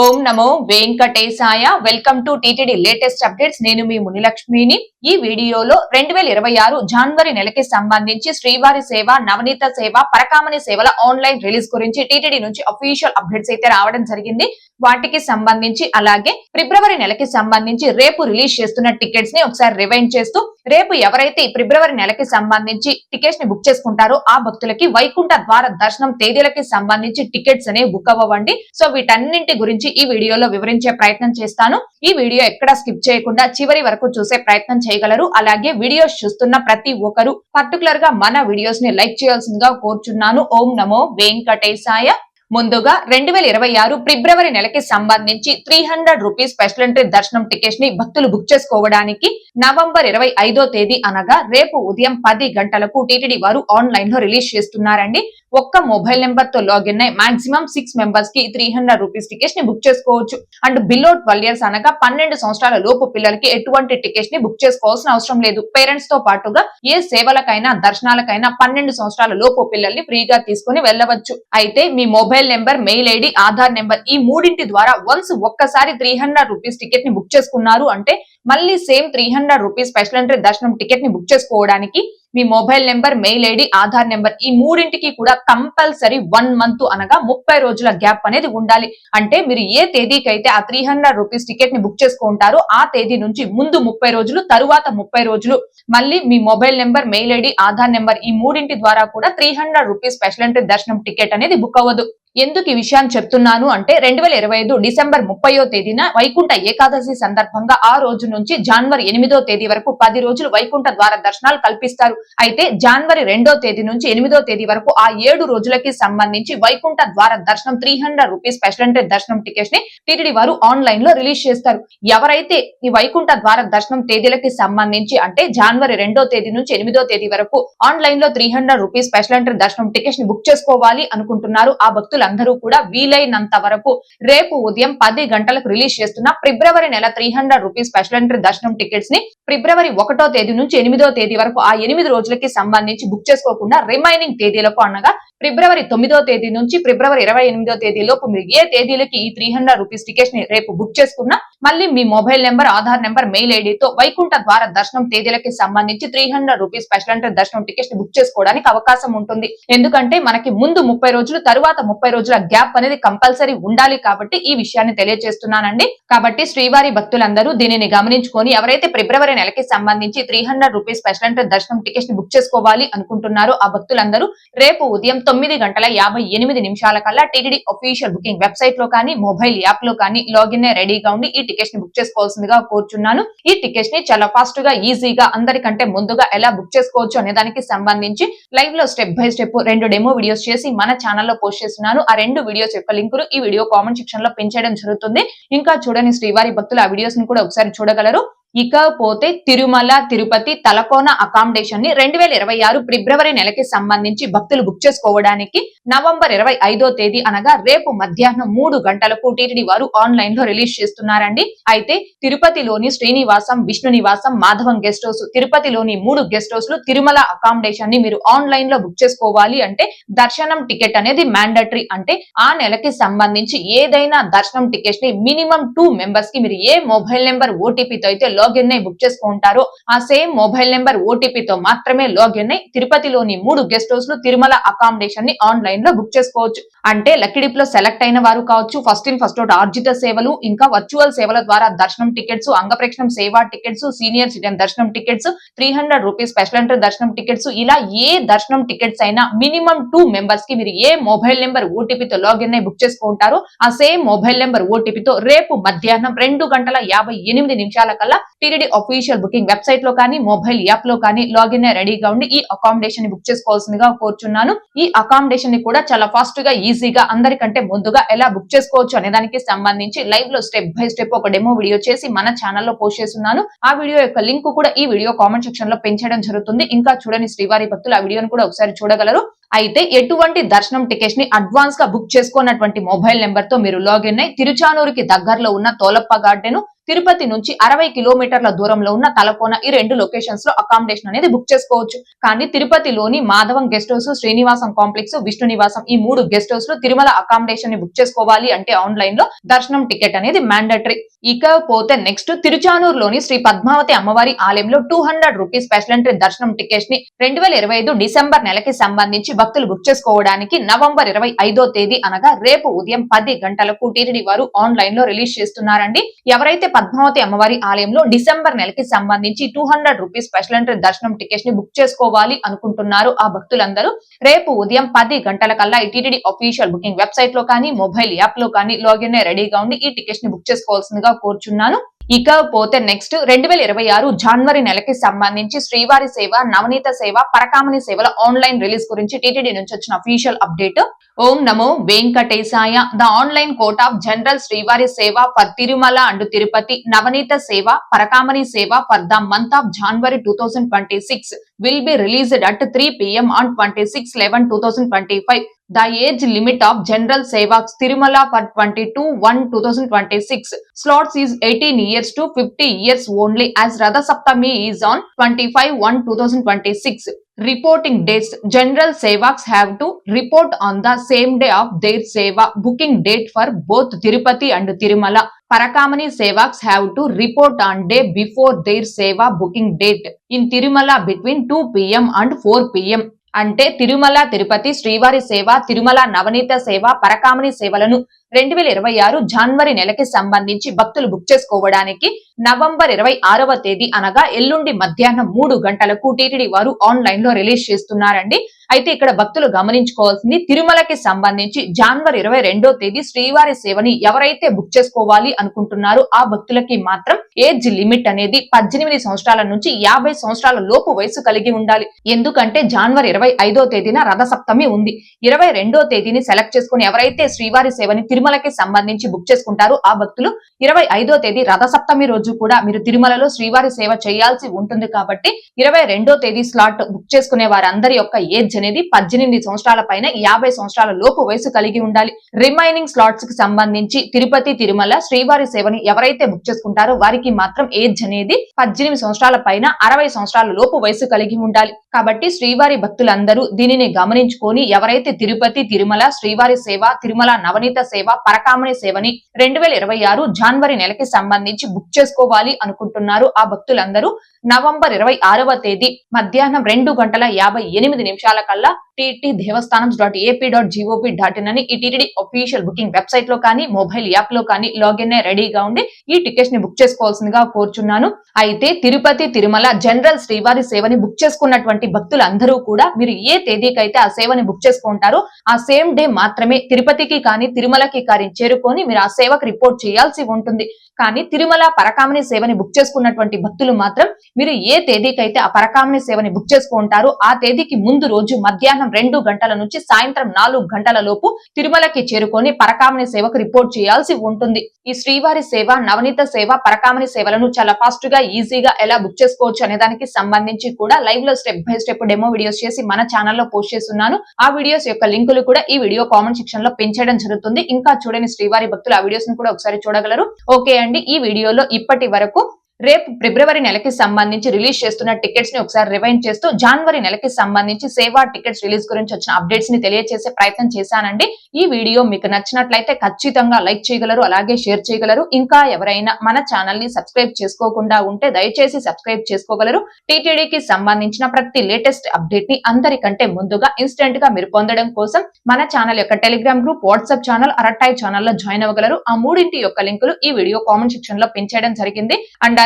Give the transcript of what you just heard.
ఓం నమో వెంకటేశాయ. Welcome to TTD latest updates నేను మీ మునిలక్ష్మిని. ఈ వీడియోలో రెండు వేల ఇరవై ఆరు జనవరి నెలకి సంబంధించి శ్రీవారి సేవ నవనీత సేవ పరకామణి సేవల ఆన్లైన్ రిలీజ్ గురించి టీటీడీ నుంచి అఫీషియల్ అప్డేట్స్ అయితే రావడం జరిగింది. వాటికి సంబంధించి అలాగే ఫిబ్రవరి నెలకి సంబంధించి రేపు రిలీజ్ చేస్తున్న టికెట్స్ని ఒకసారి రివైండ్ చేస్తూ రేపు ఎవరైతే ఫిబ్రవరి నెలకి సంబంధించి టికెట్స్ని బుక్ చేసుకుంటారో ఆ భక్తులకి వైకుంఠ ద్వార దర్శనం తేదీలకి సంబంధించి టికెట్స్ అనేవి బుక్ అవ్వండి సో వీటన్నింటి గురించి ఈ వీడియోలో వివరించే ప్రయత్నం చేస్తాను. ఈ వీడియో ఎక్కడ స్కిప్ చేయకుండా చివరి వరకు చూసే ప్రయత్నం చేయగలరు. అలాగే వీడియోస్ చూస్తున్న ప్రతి ఒక్కరు పర్టికులర్గా మన వీడియోస్ని లైక్ చేయాల్సిందిగా కోరుచున్నాను. ఓం నమో వెంకటేశాయ. ముందుగా రెండు వేల ఇరవై ఆరు ఫిబ్రవరి నెలకి సంబంధించి three hundred rupees special entry దర్శనం టికెట్స్ని భక్తులు బుక్ చేసుకోవడానికి నవంబర్ ఇరవై ఐదో తేదీ అనగా రేపు ఉదయం పది గంటలకు టీటీడీ వారు ఆన్లైన్లో రిలీజ్ చేస్తున్నారండి. ఒక్క మొబైల్ నెంబర్తో లాగిన్ అయి మాక్సిమం సిక్స్ మెంబర్స్కి త్రీ హండ్రెడ్ రూపీస్ టికెట్స్ని బుక్ చేసుకోవచ్చు. అండ్ బిలో ట్వెల్వ్ ఇయర్స్ అనగా పన్నెండు సంవత్సరాల లోపు పిల్లలకి ఎటువంటి టికెట్స్ని బుక్ చేసుకోవాల్సిన అవసరం లేదు. పేరెంట్స్తో పాటుగా ఏ సేవలకైనా దర్శనాలకైనా పన్నెండు సంవత్సరాల లోపు పిల్లల్ని ఫ్రీగా తీసుకుని వెళ్ళవచ్చు. అయితే మీ mobile number mail ID Aadhaar number ఈ మూడింటి ద్వారా వన్స్ ఒక్కసారి త్రీ హండ్రెడ్ రూపీస్ టికెట్ని బుక్ చేసుకున్నారు అంటే మళ్ళీ same three hundred rupees special entry దర్శనం టికెట్ని బుక్ చేసుకోవడానికి మీ mobile number mail ID Aadhaar number ఈ మూడింటికి కూడా కంపల్సరీ వన్ మంత్ అనగా ముప్పై రోజుల గ్యాప్ అనేది ఉండాలి. అంటే మీరు ఏ తేదీకైతే ఆ త్రీ హండ్రెడ్ రూపీస్ టికెట్ని బుక్ చేసుకుంటారో ఆ తేదీ నుంచి ముందు ముప్పై రోజులు తరువాత ముప్పై రోజులు మళ్ళీ మీ mobile number mail ID Aadhaar number ఈ మూడింటి ద్వారా కూడా three hundred rupees special entry దర్శనం టికెట్ అనేది బుక్ అవ్వదు. ఎందుకు ఈ విషయాన్ని చెప్తున్నాను అంటే రెండు వేల ఇరవై ఐదు డిసెంబర్ ముప్పయో తేదీన వైకుంఠ ఏకాదశి సందర్భంగా ఆ రోజు నుంచి జనవరి ఎనిమిదో తేదీ వరకు పది రోజులు వైకుంఠ ద్వార దర్శనాలు కల్పిస్తారు. అయితే జనవరి రెండో తేదీ నుంచి ఎనిమిదో తేదీ వరకు ఆ ఏడు రోజులకి సంబంధించి వైకుంఠ ద్వార దర్శనం three hundred rupees special entry దర్శనం టికెట్స్ని టీటీడీ వారు ఆన్లైన్లో రిలీజ్ చేస్తారు. ఎవరైతే ఈ వైకుంఠ ద్వార దర్శనం తేదీలకి సంబంధించి అంటే జనవరి రెండో తేదీ నుంచి ఎనిమిదో తేదీ వరకు ఆన్లైన్లో three hundred rupees special entry దర్శనం టికెట్స్ని బుక్ చేసుకోవాలి అనుకుంటున్నారు. ఆ భక్తులు అందరూ కూడా వీలైనంత వరకు రేపు ఉదయం పది గంటలకు రిలీజ్ చేస్తున్న ఫిబ్రవరి నెల three hundred rupees special entry దర్శనం టికెట్స్ని ఫిబ్రవరి ఒకటో తేదీ నుంచి ఎనిమిదో తేదీ వరకు ఆ ఎనిమిది రోజులకి సంబంధించి బుక్ చేసుకోకుండా రిమైనింగ్ తేదీలకు అనగా ఫిబ్రవరి తొమ్మిదో తేదీ నుంచి ఫిబ్రవరి ఇరవై ఎనిమిదో తేదీ లోపు మీరు ఏ తేదీలకి ఈ త్రీ హండ్రెడ్ రూపీస్ టికెట్స్ని రేపు బుక్ చేసుకున్నా మళ్ళీ మీ mobile number Aadhaar number mail ఐడితో వైకుంఠ ద్వార దర్శనం తేదీలకి సంబంధించి త్రీ హండ్రెడ్ రూపీస్ స్పెషల్ అంటే దర్శనం టికెట్స్ బుక్ చేసుకోవడానికి అవకాశం ఉంటుంది. ఎందుకంటే మనకి ముందు ముప్పై రోజులు తరువాత ముప్పై రోజుల గ్యాప్ అనేది కంపల్సరీ ఉండాలి కాబట్టి ఈ విషయాన్ని తెలియజేస్తున్నానండి. కాబట్టి శ్రీవారి భక్తులందరూ దీనిని గమనించుకొని ఎవరైతే ఫిబ్రవరి నెలకి సంబంధించి త్రీ హండ్రెడ్ రూపీస్ స్పెషల్ అంటే దర్శనం టికెట్స్ బుక్ చేసుకోవాలి అనుకుంటున్నారో ఆ భక్తులందరూ రేపు ఉదయం తొమ్మిది గంటల యాభై ఎనిమిది నిమిషాల కల్లా టీటీడీ అఫీషియల్ బుకింగ్ వెబ్సైట్లో కానీ మొబైల్ యాప్లో కానీ లాగిన్ రెడీగా ఉండి ఈ టికెట్స్ని బుక్ చేసుకోవాల్సిందిగా కోరుచున్నాను. ఈ టికెట్స్ని చాలా ఫాస్ట్గా ఈజీగా అందరికంటే ముందుగా ఎలా బుక్ చేసుకోవచ్చు అనే దానికి సంబంధించి లైవ్లో స్టెప్ బై స్టెప్ రెండు డెమో వీడియోస్ చేసి మన ఛానల్లో పోస్ట్ చేస్తున్నాను. ఆ రెండు వీడియోస్ యొక్క లింకులు ఈ వీడియో కామెంట్ సెక్షన్లో పెంచడం జరుగుతుంది. ఇంకా చూడని శ్రీవారి భక్తులు ఆ వీడియోస్ని కూడా ఒకసారి చూడగలరు. ఇకపోతే తిరుమల తిరుపతి తలకోన అకామిడేషన్ని రెండు వేల ఇరవై ఆరు ఫిబ్రవరి నెలకి సంబంధించి భక్తులు బుక్ చేసుకోవడానికి నవంబర్ ఇరవై ఐదో తేదీ అనగా రేపు మధ్యాహ్నం మూడు గంటలకు టీటీడీ వారు ఆన్లైన్లో రిలీజ్ చేస్తున్నారండి. అయితే తిరుపతిలోని శ్రీనివాసం విష్ణు నివాసం మాధవం గెస్ట్ హౌస్ తిరుపతిలోని మూడు గెస్ట్ హౌస్లు తిరుమల అకామిడేషన్ని మీరు ఆన్లైన్లో బుక్ చేసుకోవాలి అంటే దర్శనం టికెట్ అనేది మ్యాండటరీ అంటే ఆ నెలకి సంబంధించి ఏదైనా దర్శనం టికెట్ని మినిమం టూ మెంబర్స్కి మీరు ఏ మొబైల్ నెంబర్ ఓటీపీతో అయితే లాగిన్ అయి బుక్ చేసుకుంటారో. ఆ సేమ్ మొబైల్ నెంబర్ ఓటీపీతో మాత్రమే లాగిన్ అయి తిరుపతిలోని మూడు గెస్ట్ హౌస్లు తిరుమల అకామిడేషన్ని ఆన్లైన్లో బుక్ చేసుకోవచ్చు. అంటే లక్కిడిప్లో సెలెక్ట్ అయిన వారు కావచ్చు ఫస్ట్ ఇన్ ఫస్ట్ అవుట్ ఆర్జిత సేవలు ఇంకా వర్చువల్ సేవల ద్వారా దర్శనం టికెట్స్ అంగప్రేక్షణం సేవా టికెట్స్ సీనియర్ సిటిజన్ దర్శనం tickets three hundred rupees special entry దర్శనం టికెట్స్ ఇలా ఏ దర్శనం టికెట్స్ అయినా మినిమం టూ మెంబర్స్కి మీరు ఏ మొబైల్ నెంబర్ ఓటీపీతో లాగిన్ అయి బుక్ చేసుకుంటారో ఆ సేమ్ మొబైల్ నెంబర్ ఓటీపీతో రేపు మధ్యాహ్నం రెండు గంటల యాభై ఎనిమిది నిమిషాల కల్లా టీటీడీ అఫీషియల్ బుకింగ్ వెబ్సైట్లో కానీ మొబైల్ యాప్లో కానీ లాగిన్ రెడీగా ఉండి ఈ అకామిడేషన్ని బుక్ చేసుకోవాల్సిందిగా కోరుచున్నాను. ఈ అకామిడేషన్ని కూడా చాలా ఫాస్ట్గా ఈజీగా అందరికంటే ముందుగా ఎలా బుక్ చేసుకోవచ్చు అనే దానికి సంబంధించి లైవ్లో స్టెప్ బై స్టెప్ ఒక డెమో వీడియో చేసి మన ఛానల్లో పోస్ట్ చేస్తున్నాను. ఆ వీడియో యొక్క లింక్ కూడా ఈ వీడియో కామెంట్ సెక్షన్లో పెంచడం జరుగుతుంది. ఇంకా చూడని శ్రీవారి భక్తులు ఆ వీడియోను కూడా ఒకసారి చూడగలరు. అయితే ఎటువంటి దర్శనం టికెట్స్ని అడ్వాన్స్గా బుక్ చేసుకున్నటువంటి మొబైల్ నెంబర్తో మీరు లాగిన్ అయి తిరుచానూరుకి దగ్గరలో ఉన్న తోలప్ప గార్డెన్ తిరుపతి నుంచి అరవై కిలోమీటర్ల దూరంలో ఉన్న తలకోన ఈ రెండు లొకేషన్స్లో అకామిడేషన్ అనేది బుక్ చేసుకోవచ్చు. కానీ తిరుపతిలోని Madhavam guest house Srinivasam complex Vishnu Nivasam ఈ మూడు గెస్ట్ హౌస్లో తిరుమల అకామిడేషన్ని బుక్ చేసుకోవాలి అంటే ఆన్లైన్లో దర్శనం టికెట్ అనేది మ్యాండటరీ ఇకపోతే నెక్స్ట్ తిరుచానూరులోని శ్రీ పద్మావతి అమ్మవారి ఆలయంలో two hundred rupees special entry దర్శనం టికెట్స్ని రెండు వేల ఇరవై ఐదు డిసెంబర్ నెలకి సంబంధించి భక్తులు బుక్ చేసుకోవడానికి నవంబర్ ఇరవై ఐదో తేదీ అనగా రేపు ఉదయం పది గంటలకు టీటీడీ వారు ఆన్లైన్లో రిలీజ్ చేస్తున్నారండి. ఎవరైతే పద్మావతి అమ్మవారి ఆలయంలో డిసెంబర్ నెలకి సంబంధించి two hundred rupees special entry దర్శనం టికెట్స్ని బుక్ చేసుకోవాలి అనుకుంటున్నారు ఆ భక్తులందరూ. రేపు ఉదయం పది గంటల కల్లా ఈ టీటీడీ అఫీషియల్ బుకింగ్ వెబ్సైట్లో కానీ మొబైల్ యాప్లో కానీ లాగిన్ రెడీగా ఉండి ఈ టికెట్స్ని బుక్ చేసుకోవాల్సిందిగా కోరుచున్నాను. ఇకపోతే నెక్స్ట్ రెండు వేల ఇరవై ఆరు జనవరి నెలకి సంబంధించి శ్రీవారి సేవ నవనీత సేవ పరకామణి సేవల ఆన్లైన్ రిలీజ్ గురించి టీటీడీ నుంచి వచ్చిన అఫీషియల్ అప్డేట్ ఓం నమో వెంకటేశాయ. The online quota of general Srivari Seva for Tirumala and Tirupati Navaneetha Seva Parakamani Seva for the month of January two thousand twenty six will be released at three PM on twenty six eleven two thousand twenty five the age limit of general sevaks tirumala for 22 1 2026 slots is 18 years to 50 years only as radha saptami is on 25 1 2026 reporting dates general sevaks have to report on the same day of their seva booking date for both tirupati and tirumala. Parakamani sevaks have to report on day before their seva booking date. In tirumala between 2 pm and 4 pm అంటే తిరుమల తిరుపతి శ్రీవారి సేవ తిరుమల నవనీత సేవ పరకామణి సేవలను రెండు వేల ఇరవై ఆరు జనవరి నెలకి సంబంధించి భక్తులు బుక్ చేసుకోవడానికి నవంబర్ ఇరవై ఆరవ తేదీ అనగా ఎల్లుండి మధ్యాహ్నం మూడు గంటలకు టీటీడీ వారు ఆన్లైన్లో రిలీజ్ చేస్తున్నారండి. అయితే ఇక్కడ భక్తులు గమనించుకోవాల్సింది తిరుమలకి సంబంధించి జనవరి ఇరవై రెండో తేదీ శ్రీవారి సేవని ఎవరైతే బుక్ చేసుకోవాలి అనుకుంటున్నారో ఆ భక్తులకి మాత్రం ఏజ్ లిమిట్ అనేది పద్దెనిమిది సంవత్సరాల నుంచి యాభై సంవత్సరాల లోపు వయసు కలిగి ఉండాలి. ఎందుకంటే జనవరి ఇరవై ఐదో తేదీన రథసప్తమి ఉంది. ఇరవై రెండో తేదీని సెలెక్ట్ చేసుకుని ఎవరైతే శ్రీవారి సేవని తిరుమలకి సంబంధించి బుక్ చేసుకుంటారు. ఆ భక్తులు ఇరవై ఐదో తేదీ రథసప్తమి రోజు కూడా మీరు తిరుమలలో శ్రీవారి సేవ చేయాల్సి ఉంటుంది కాబట్టి ఇరవై రెండో తేదీ స్లాట్ బుక్ చేసుకునే వారందరి యొక్క ఏజ్ అనేది పద్దెనిమిది సంవత్సరాల పైన యాభై సంవత్సరాల లోపు వయసు కలిగి ఉండాలి. రిమైనింగ్ స్లాట్స్కి సంబంధించి తిరుపతి తిరుమల శ్రీవారి సేవని ఎవరైతే బుక్ చేసుకుంటారో వారికి మాత్రం ఏజ్ అనేది పద్దెనిమిది సంవత్సరాల పైన అరవై సంవత్సరాల లోపు వయసు కలిగి ఉండాలి. కాబట్టి శ్రీవారి భక్తులందరూ దీనిని గమనించుకొని ఎవరైతే తిరుపతి తిరుమల శ్రీవారి సేవ తిరుమల నవనీత సేవ పరకామణి సేవని రెండు వేల ఇరవై ఆరు జనవరి నెలకి సంబంధించి బుక్ చేసుకోవాలి అనుకుంటున్నారు ఆ భక్తులందరూ. నవంబర్ ఇరవై ఆరవ తేదీ మధ్యాహ్నం రెండు గంటల యాభై ఎనిమిది నిమిషాల కల్లా TT Devasthanam dot AP dot జీఓపీ dot in అని ఈ టీటీడీ అఫీషియల్ బుకింగ్ వెబ్సైట్లో కానీ మొబైల్ యాప్లో కానీ లాగిన్ రెడీగా ఉండి ఈ టికెట్స్ని బుక్ చేసుకోవాల్సిందిగా కోరుచున్నాను. అయితే తిరుపతి తిరుమల జనరల్ శ్రీవారి సేవని బుక్ చేసుకున్నటువంటి భక్తులందరూ కూడా మీరు ఏ తేదీకైతే ఆ సేవని బుక్ చేసుకుంటారో ఆ సేమ్ డే మాత్రమే తిరుపతికి కానీ తిరుమలకి కానీ చేరుకొని మీరు ఆ సేవకు రిపోర్ట్ చేయాల్సి ఉంటుంది. కానీ తిరుమల పరకామణి సేవని బుక్ చేసుకున్నటువంటి భక్తులు మాత్రం మీరు ఏ తేదీకైతే ఆ పరకామణి సేవని బుక్ చేసుకుంటారో ఆ తేదీకి ముందు రోజు మధ్యాహ్నం రెండు గంటల నుంచి సాయంత్రం నాలుగు గంటల లోపు తిరుమలకి చేరుకొని పరకామణి సేవకు రిపోర్ట్ చేయాల్సి ఉంటుంది. ఈ శ్రీవారి సేవ నవనీత సేవ పరకామణి సేవలను చాలా ఫాస్ట్గా ఈజీగా ఎలా బుక్ చేసుకోవచ్చు అనే దానికి సంబంధించి కూడా లైవ్లో step by step demo videos చేసి మన ఛానల్లో పోస్ట్ చేస్తున్నాను. ఆ వీడియోస్ యొక్క లింకులు కూడా ఈ వీడియో కామెంట్ సెక్షన్లో పెంచడం జరుగుతుంది. ఇంకా చూడని శ్రీవారి భక్తులు ఆ వీడియోస్ని కూడా ఒకసారి చూడగలరు. ఓకే అండి ఈ వీడియోలో ఇప్పటి వరకు రేపు ఫిబ్రవరి నెలకి సంబంధించి రిలీజ్ చేస్తున్న టికెట్స్ని ఒకసారి రివైండ్ చేస్తూ జనవరి నెలకి సంబంధించి సేవా టికెట్స్ రిలీజ్ గురించి వచ్చిన అప్డేట్స్ని తెలియజేసే ప్రయత్నం చేశానండి. ఈ వీడియో మీకు నచ్చినట్లయితే ఖచ్చితంగా లైక్ చేయగలరు అలాగే షేర్ చేయగలరు. ఇంకా ఎవరైనా మన ఛానల్ని సబ్స్క్రైబ్ చేసుకోకుండా ఉంటే దయచేసి సబ్స్క్రైబ్ చేసుకోగలరు. టీటీడీకి సంబంధించిన ప్రతి లేటెస్ట్ అప్డేట్ని అందరికంటే ముందుగా ఇన్స్టెంట్గా మీరు పొందడం కోసం మన ఛానల్ యొక్క Telegram group WhatsApp channel Arattai ఛానల్లో జాయిన్ అవ్వగలరు. ఆ మూడింటి యొక్క లింకులు ఈ వీడియో కామెంట్ సెక్షన్లో పెంచడం జరిగింది. అండ్